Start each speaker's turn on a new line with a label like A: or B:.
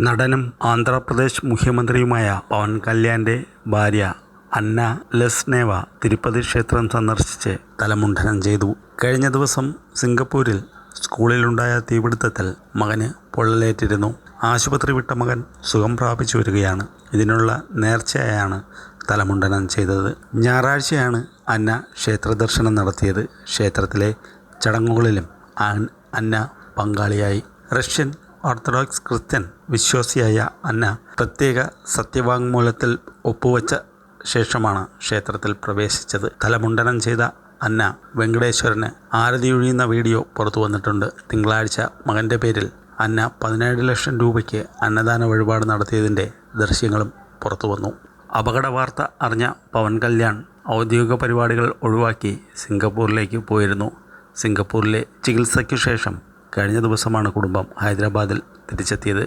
A: നടനും ആന്ധ്രാപ്രദേശ് മുഖ്യമന്ത്രിയുമായ പവൻ കല്യാന്റെ ഭാര്യ അന്ന ലെസ്നേവ തിരുപ്പതി ക്ഷേത്രം സന്ദർശിച്ച് തലമുണ്ഡനം ചെയ്തു. കഴിഞ്ഞ ദിവസം സിംഗപ്പൂരിൽ സ്കൂളിലുണ്ടായ തീപിടുത്തത്തിൽ മകന് പൊള്ളലേറ്റിരുന്നു. ആശുപത്രി വിട്ട മകൻ സുഖം പ്രാപിച്ചു വരികയാണ്. ഇതിനുള്ള നേർച്ചയായാണ് തലമുണ്ടനം ചെയ്തത്. ഞായറാഴ്ചയാണ് അന്ന ക്ഷേത്രദർശനം നടത്തിയത്. ക്ഷേത്രത്തിലെ ചടങ്ങുകളിലും അന്ന പങ്കാളിയായി. റഷ്യൻ ഓർത്തഡോക്സ് ക്രിസ്ത്യൻ വിശ്വാസിയായ അന്ന പ്രത്യേക സത്യവാങ്മൂലത്തിൽ ഒപ്പുവച്ച ശേഷമാണ് ക്ഷേത്രത്തിൽ പ്രവേശിച്ചത്. തലമുണ്ടനം ചെയ്ത അന്ന വെങ്കടേശ്വരന് ആരതിയൊഴിയുന്ന വീഡിയോ പുറത്തു വന്നിട്ടുണ്ട്. തിങ്കളാഴ്ച മകന്റെ പേരിൽ അന്ന പതിനേഴ് ലക്ഷം രൂപയ്ക്ക് അന്നദാന വഴിപാട് നടത്തിയതിന്റെ ദൃശ്യങ്ങളും പുറത്തു വന്നു. അപകട വാർത്ത അറിഞ്ഞ പവൻ കല്യാൺ ഔദ്യോഗിക പരിപാടികൾ ഒഴിവാക്കി സിംഗപ്പൂരിലേക്ക് പോയിരുന്നു. സിംഗപ്പൂരിലെ ചികിത്സയ്ക്കു ശേഷം കഴിഞ്ഞ ദിവസമാണ് കുടുംബം ഹൈദരാബാദിൽ തിരിച്ചെത്തിയത്.